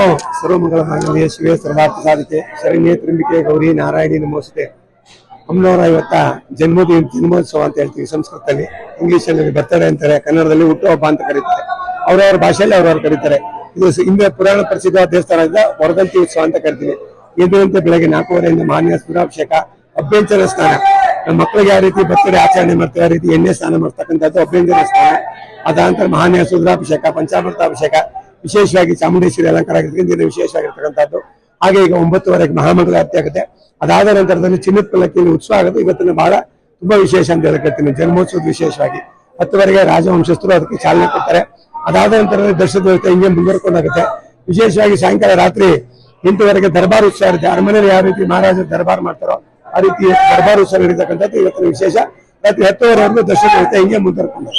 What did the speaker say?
ಓ ಸರ್ವಮಂಗಳ ಮಾಂಗಲ್ಯ ಶಿವೇ ಸಾಧಿಕೆ ಶರಣ್ಯ ತ್ರಿಂಬಿಕೆ ಗೌರಿ ನಾರಾಯಣಿ ನಮೋಸ್ತೆ. ಅಮ್ಮನವರ ಇವತ್ತ ಜನ್ಮದಿನ ಜನ್ಮೋತ್ಸವ ಅಂತ ಹೇಳ್ತೀವಿ ಸಂಸ್ಕೃತದಲ್ಲಿ. ಇಂಗ್ಲಿಷ್ ಅಲ್ಲಿ ಬರ್ತಡೇ ಅಂತಾರೆ, ಕನ್ನಡದಲ್ಲಿ ಹುಟ್ಟುಹಬ್ಬ ಅಂತ ಕರೀತಾರೆ. ಅವ್ರವ್ರ ಭಾಷೆಯಲ್ಲಿ ಅವ್ರವ್ರು ಕರೀತಾರೆ. ಇದು ಹಿಂದೆ ಪುರಾಣ ಪ್ರಸಿದ್ಧ ದೇವಸ್ಥಾನದಿಂದ ವರದಂತಿ ಉತ್ಸವ ಅಂತ ಕರಿತೀವಿ. ಎದ್ದಂತೆ ಬೆಳಗ್ಗೆ ನಾಲ್ಕೂವರೆಯಿಂದ ಮಾನ್ಯ ಸೂರ್ಯಾಭಿಷೇಕ, ಅಭ್ಯಂತರ ಸ್ನಾನ. ನಮ್ಮ ಮಕ್ಕಳಿಗೆ ಯಾವ ರೀತಿ ಬರ್ತಾರೆ ಆಚರಣೆ ಮಾಡ್ತಾರೆ, ಆ ರೀತಿ ಎಣ್ಣೆ ಸ್ನಾನ ಮಾಡ್ತಕ್ಕಂಥದ್ದು ಅಭ್ಯಂಗರ ಸ್ನಾನ ಅದಾನಂತರ ಮಹಾನ್ಯ ರುದ್ರಾಭಿಷೇಕ ಪಂಚಾಮೃತ ಅಭಿಷೇಕ ವಿಶೇಷವಾಗಿ ಚಾಮುಂಡೇಶ್ವರಿ ಅಲಂಕಾರ ಆಗಿರ್ತಕ್ಕಂಥ ವಿಶೇಷವಾಗಿರ್ತಕ್ಕಂಥದ್ದು. ಹಾಗೆ ಈಗ ಒಂಬತ್ತುವರೆಗೆ ಮಹಾಮಂಗಳಾರತಿ ಆಗುತ್ತೆ ಅದಾದ ನಂತರದಲ್ಲಿ ಚಿನ್ನದ ಪಲ್ಲಕ್ಕಿಯಲ್ಲಿ ಉತ್ಸವ ಆಗುತ್ತೆ. ಇವತ್ತಿನ ಬಹಳ ತುಂಬಾ ವಿಶೇಷ ಅಂತ ಹೇಳ್ಕೊಳ್ತೀನಿ ಜನ್ಮೋತ್ಸವದ ವಿಶೇಷವಾಗಿ ಹತ್ತುವರೆಗೆ ರಾಜವಂಶಸ್ಥರು ಅದಕ್ಕೆ ಚಾಲನೆ ಕೊಡ್ತಾರೆ. ಅದಾದ ನಂತರದಲ್ಲಿ ದರ್ಶನ ವ್ಯವಸ್ಥೆ ಹಿಂಗೆ ಮುಂದುವರ್ಕೊಂಡಾಗುತ್ತೆ. ವಿಶೇಷವಾಗಿ ಸಾಯಂಕಾಲ ರಾತ್ರಿ ಎಂಟುವರೆಗೆ ದರ್ಬಾರ್ ಉತ್ಸವ ಇರುತ್ತೆ. ಅರಮನೆಯಲ್ಲಿ ಯಾವ ರೀತಿ ಮಹಾರಾಜರು ದರ್ಬಾರ್ ಮಾಡ್ತಾರೋ ಆ ರೀತಿ ದರ್ಬಾರು ಉತ್ಸವ ನಡೀತಕ್ಕಂಥದ್ದು ಇವತ್ತಿನ ವಿಶೇಷ. ರಾತ್ರಿ ಹತ್ತುವರೆವರೆಗೂ ದರ್ಶನ ವ್ಯವಸ್ಥೆ ಹಿಂಗೆ ಮುಂದುವರ್ಕೊಂಡು.